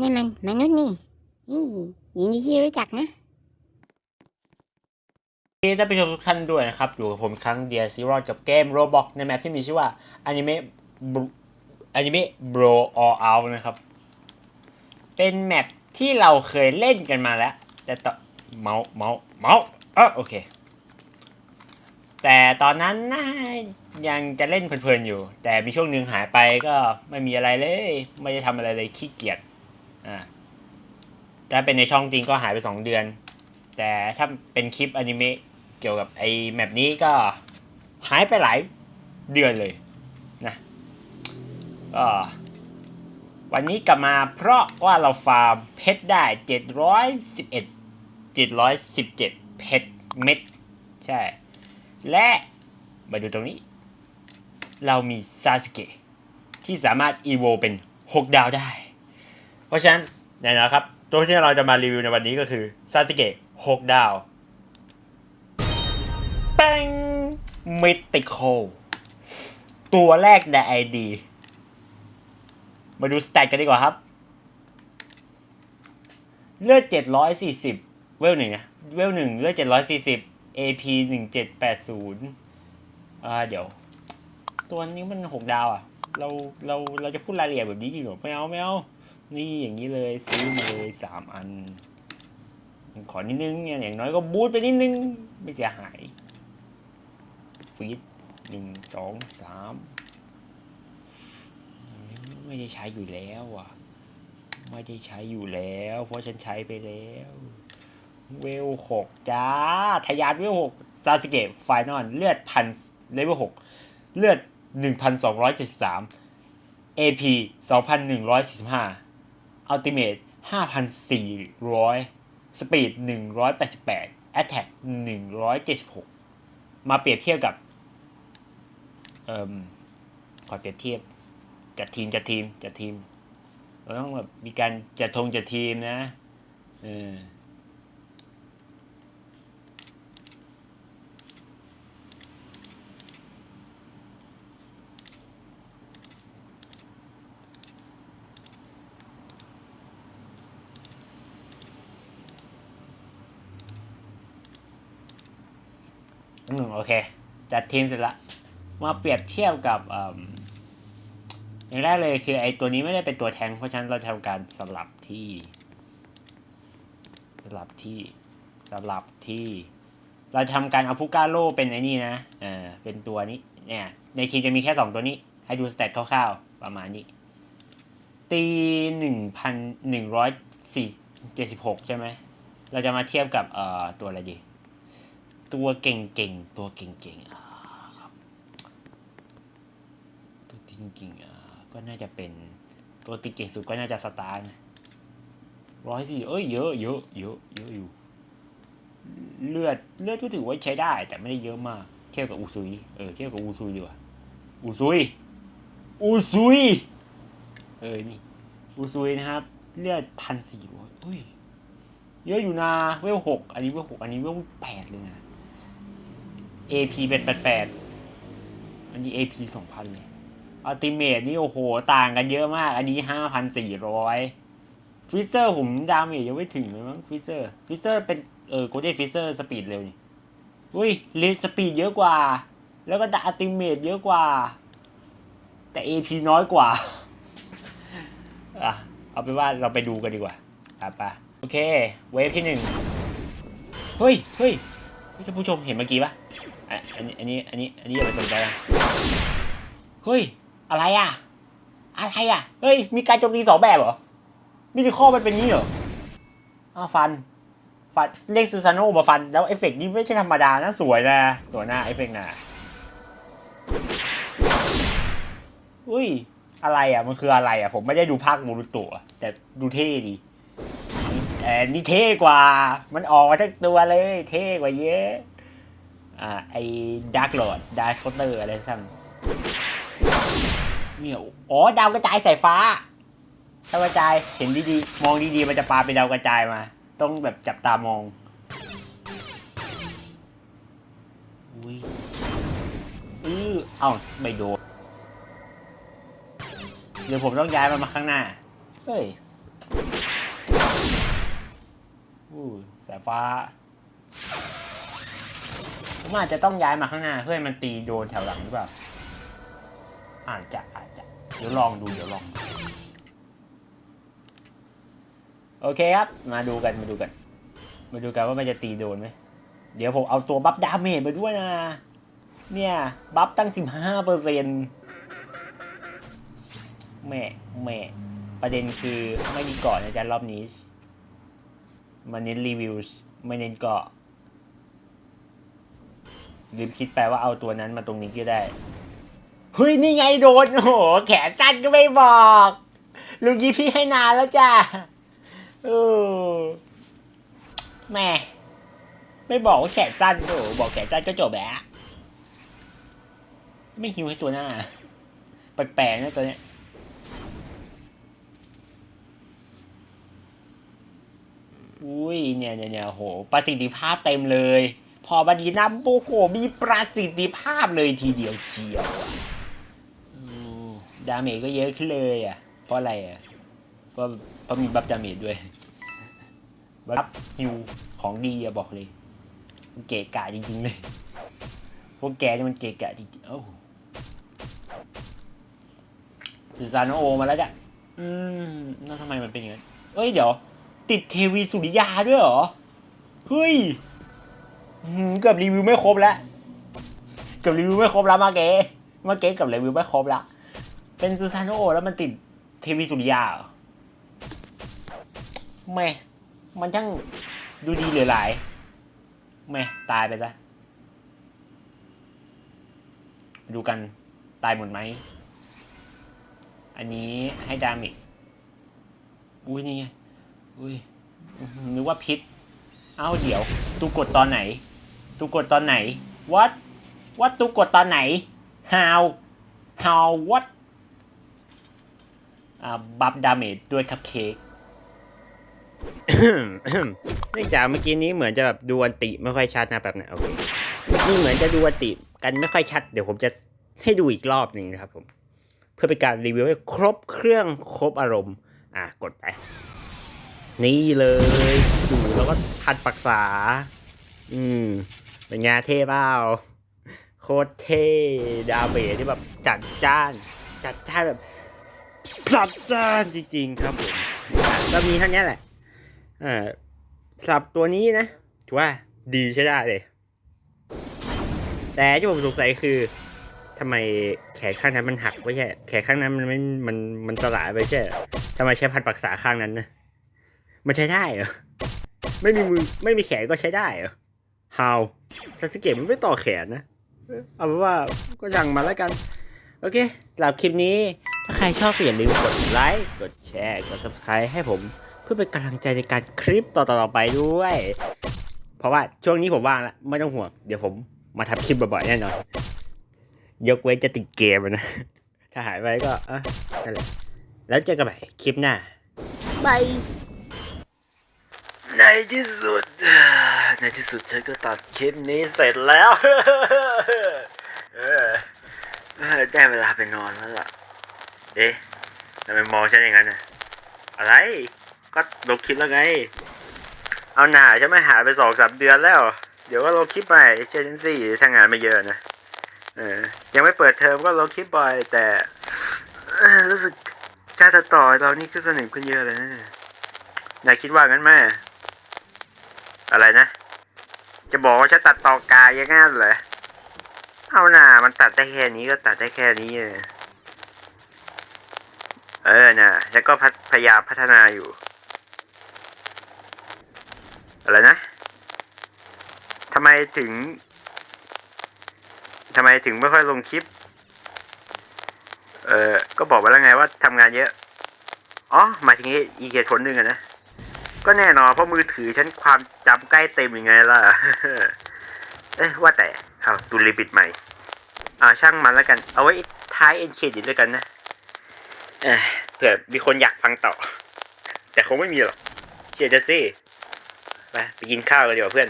นี่มันมนุษย์นี่ยินดีที่รู้จักนะที่ท่านผู้ชมทุกท่านด้วยนะครับ อยู่กับผมครั้งเดียซีรอดกับเกมโรบอกในแมปที่มีชื่อว่า Anime Bro- Anime Bro All Out นะครับ เป็นแมปที่เราเคยเล่นกันมาแล้ว แต่ต่อเมาส์เมาส์เมาส์เออโอเค แต่ตอนนั้นนะยังจะเล่นเพลินๆอยู่ แต่มีช่วงหนึ่งหายไปก็ไม่มีอะไรเลย ไม่ได้ทำอะไรเลยขี้เกียจ อ่าถ้าเป็นในช่องจริงก็หายไปสองเดือน แต่ถ้าเป็นคลิปอนิเมะเกี่ยวกับไอ้แมปนี้ก็หายไปหลายเดือนเลยนะก็วันนี้กลับมาเพราะว่าเราฟาร์มเพชรได้ 711 717 เพชรเม็ด ใช่ และมาดูตรงนี้ เรามีซาสเกะที่สามารถอีโวเป็น 6 ดาวได้ ราะฉะนั้นแน่นอนครับ ตัวที่เราจะมารีวิวในวันนี้ก็คือซาสเกะ6ดาวแป้งมิติโคตัวแรกในไอดีมาดูสแตทกันดีกว่าครับ เลือด740เวลหนึ่งนะเวลหนึ่งเลือด740 AP 1780อ่าเดี๋ยว ตัวนี้มัน6ดาวอะ เราเราเราจะพูดรายละเอียดแบบนี้จริงหรอไม่เอาไม่เอา นี่อย่างนี้เลยซื้อมาเลยสามอัน ขอนิดนึงเนี่ยอย่างน้อยก็บูทไปนิดนึง ไม่เสียหายฟีดหนึ่งสองสามไม่ได้ใช้อยู่แล้วอะ ไม่ได้ใช้อยู่แล้ว เพราะฉันใช้ไปแล้ว เวลหกจ้าทะยานเวลหกซาสเกะไฟนอลเลือดพันเลเวลหกเลือดหนึ่งพันสองร้อยเจ็ดสิบสาม AP สองพันหนึ่งร้อยสี่สิบห้า อัลติเมทห้าพันสี่ร้อยสปีดหนึ่งร้อยแปดสิบแปดแอตแทกหนึ่งร้อยเจ็ดสิบหกมาเปรียบเทียบกับเอ่อขอเปรียบเทียบ จัดทีมจัดทีมจัดทีมเราต้องแบบมีการจัดทงจัดทีมนะเออ อืมโอเค จัดทีมเสร็จละมาเปรียบเทียบกับอย่างแรกเลยคือไอตัวนี้ไม่ได้เป็นตัวแทง เพราะฉะนั้นเราทำการสลับที่สลับที่สลับที่ เราทำการเอาพุก้าโลเป็นไอ้นี่นะเออเป็นตัวนี้เนี่ยในทีมจะมีแค่สองตัวนี้ ให้ดูสเตตคร่าวๆ ประมาณนี้ ตีหนึ่งพันหนึ่งร้อยสี่เจ็ดสิบหกใช่ไหม เราจะมาเทียบกับเอ่อตัวอะไรดี ตัวเก่งๆ ตัวเก่งๆอ่าครับ ตัวจริงๆอ่าก็น่าจะเป็นตัวติดเก่งสุดก็น่าจะสตาร์นะร้อยสี่เอ้ยเยอะเยอะเยอะเยอะอยู่ เลือดเลือดก็ถือว่าใช้ได้ แต่ไม่ได้เยอะมากเทียบกับอูซุยเออเทียบกับอูซุยดีกว่าอูซุยอูซุยเออนี่อูซุยนะครับ เลือดพันสี่ร้อยเฮ้ยเยอะอยู่นะเวลหกอันนี้เวลหกอันนี้เวลแปดเลยนะ AP เป็นแปดแปดอันนี้ AP สองพันเลยอัลติเมทนี่โอ้โห ต่างกันเยอะมาก อันนี้ห้าพันสี่ร้อยฟิเซอร์ผมดาเมจยังไม่ถึงเลยมั้งฟิเซอร์ฟิเซอร์เป็นเออโกเด้ฟิเซอร์สปีดเร็วนี่อุ้ยเลนสปีดเยอะกว่า แล้วก็ดาอัลติเมทเยอะกว่า แต่ AP น้อยกว่าอะเอาเป็นว่าเราไปดูกันดีกว่าอะไปโอเค เวฟที่หนึ่งเฮ้ยเฮ้ยท่านผู้ชมเห็นเมื่อกี้ปะ อะอันนี้อันนี้อันนี้อันนี้อย่าไปสนใจนะเฮ้ย อะไรอะ อะไรอะ เฮ้ย มีการโจมตีสองแบบเหรอมินิคอมันเป็นงี้เหรออ้าวฟัน ฟันเรียกซูซานโนมาฟัน แล้วเอฟเฟกต์นี่ไม่ใช่ธรรมดานะ สวยนะ สวยหน้าเอฟเฟกต์นะอุ้ย อะไรอะ มันคืออะไรอะ ผมไม่ได้ดูภาคบูรุโตะแต่ดูเท่ดีแต่นี่เท่กว่า มันออกมาทั้งตัวเลย เท่กว่าเยอะ อ่าไอ้ดาร์กโหลดดาร์คเคาน์เตอร์อะไรสั่งเนี่ยอ๋อดาวกระจายสายฟ้าถ้ากระจายเห็นดีๆมองดีๆมันจะปาเป็นดาวกระจายมา ต้องแบบจับตามองอุ้ยอือเอ้าไม่โดนเดี๋ยวผมต้องย้ายมันมาข้างหน้า เฮ้ยอู้สายฟ้า ผมอาจจะต้องย้ายมาข้างหน้าเพื่อให้มันตีโดนแถวหลังหรือเปล่าอาจจะอาจจะเดี๋ยวลองดูเดี๋ยวลองโอเคครับ มาดูกันมาดูกัน มาดูกันว่ามันจะตีโดนไหมเดี๋ยวผมเอาตัวบัฟดาเมจมาด้วยนะ เนี่ย บัฟตั้งสิบห้าเปอร์เซ็นแม่แม่ประเด็นคือไม่มีเกาะนะจ๊ะรอบนี้ มันเน้นรีวิวไม่เน้นเกาะ ลืมคิดไปว่าเอาตัวนั้นมาตรงนี้ก็ได้ เฮ้ย นี่ไงโดน โอ้โห แขนสั้นก็ไม่บอก ลุงยี่พี่ให้นานแล้วจ้ะเออแม่ ไม่บอกว่าแขนสั้นโอ้บอกแขนสั้นก็จบแล้วไม่ฮิวให้ตัวหน้า แปลกๆนะตัวเนี้ยอุ้ยเนี่ยเนี่ยเนี่ยโหประสิทธิภาพเต็มเลย พอบันดีนัมโบโกมีประสิทธิภาพเลยทีเดียวเชียวอะโอ้ดาเมจก็เยอะขึ้นเลยอะ เพราะอะไรอะเพราะเพราะมีบัฟดาเมจด้วยบัฟฮิวของดีอะบอกเลยมันเกะกะจริงๆเลยพวกแกนี่มันเกะกะจริงๆเอ้าสื่อสารโอมาแล้วจ้ะอืมแล้วทำไมมันเป็นอย่างนั้นเอ้ยเดี๋ยว ติดเทวีสุริยาด้วยเหรอ เฮ้ยอื้อหือ เกือบรีวิวไม่ครบแล้วเกือบรีวิวไม่ครบแล้วมาเก๋มาเก๋เกับรีวิวไม่ครบละเป็นซูซานโอแล้วมันติดเทวีสุริยาแม่มันช่างดูดีเหลือหลายแม่ตายไปซะดูกันตายหมดไหม อันนี้ให้ดามิกอุ้ยนี่ไง อุ้ยนึกว่าพิษ เอ้าเดี๋ยว ตูกดตอนไหน ตูกดตอนไหน what what ตูกดตอนไหน how how what อ่าบัฟดาเมจด้วยคัพเค้กเนื่องจากเมื่อกี้นี้เหมือนจะแบบดูอันติไม่ค่อยชัดนะแบบนั้นโอเคนี่เหมือนจะดูอันติกันไม่ค่อยชัด เดี๋ยวผมจะให้ดูอีกรอบหนึ่งนะครับผม เพื่อเป็นการรีวิวให้ครบเครื่องครบอารมณ์ อะกดไป นี่เลยดูแล้วก็พันปรักษา อืม เป็นไงเท่เปล่าโคตรเท่ดาเบที่แบบจัดจ้าน จัดจ้านแบบจัดจ้านจริงๆครับผมก็มีเท่านี้แหละเออสับตัวนี้นะถือว่าดีใช้ได้เลย แต่ที่ผมสงสัยคือทำไมแขนข้างนั้นมันหักไม่ใช่แขนข้างนั้นมันไม่มันมันสลายไปใช่ทำไมใช้พันปรักษาข้างนั้นนะมันใช้ได้เหรอไม่มีมือไม่มีแขนก็ใช้ได้เหรอ how ซาสึเกะมันไม่ต่อแขนนะ เอาเป็นว่าก็ยังมาแล้วกัน โอเคสำหรับคลิปนี้ ถ้าใครชอบก็อย่าลืมกดไลค์ กดแชร์ กด subscribe ให้ผม เพื่อเป็นกำลังใจในการคลิปต่อๆไปด้วย เพราะว่าช่วงนี้ผมว่างแล้วไม่ต้องห่วง เดี๋ยวผมมาทำคลิปบ่อยๆแน่นอน ยกเว้นจะติดเกมนะ ถ้าหายไปก็อะนั่นแหละแล้วเจอกันใหม่คลิปหน้าบาย ในที่สุด ในที่สุดฉันก็ตัดคลิปนี้เสร็จแล้วเออได้เวลาไปนอนแล้วล่ะ เอ๊ะทำไมมองฉันอย่างนั้นน่ะ อะไร ก็ลบคลิปแล้วไง เอาหน่าฉันไม่หายไปสองสามเดือนแล้ว เดี๋ยวก็ลบคลิปใหม่เชื่อฉันสิถ้างานไม่เยอะนะ เออ ยังไม่เปิดเทอมก็ลบคลิปบ่อย แต่รู้สึกการตัดต่อตอนนี้ก็สนิมขึ้นเยอะเลยนะนายคิดว่างั้นไหม อะไรนะ จะบอกว่าฉันตัดต่อกายยังงั้นเหรอเอาหน่ามันตัดได้แค่นี้ก็ตัดได้แค่นี้เลยเออน่ะฉันก็พัฒพยายามพัฒนาอยู่ อะไรนะทำไมถึงทำไมถึงไม่ค่อยลงคลิป เออก็บอกไปแล้วไงว่าทำงานเยอะ อ๋อหมายถึงอีกเหตุผลหนึ่งอะนะ ก็แน่นอนเพราะมือถือฉันความจำใกล้เต็มยังไงล่ะ เอ๊ะว่าแต่เอาดูรีบิดใหม่ อ่าช่างมันแล้วกัน เอาไว้ท้ายเอ็นเครดิตด้วยกันนะเอ้ยเผื่อมีคนอยากฟังต่อ แต่คงไม่มีหรอกเชียร์จะสิไปไปกินข้าวกันดีกว่าเพื่อน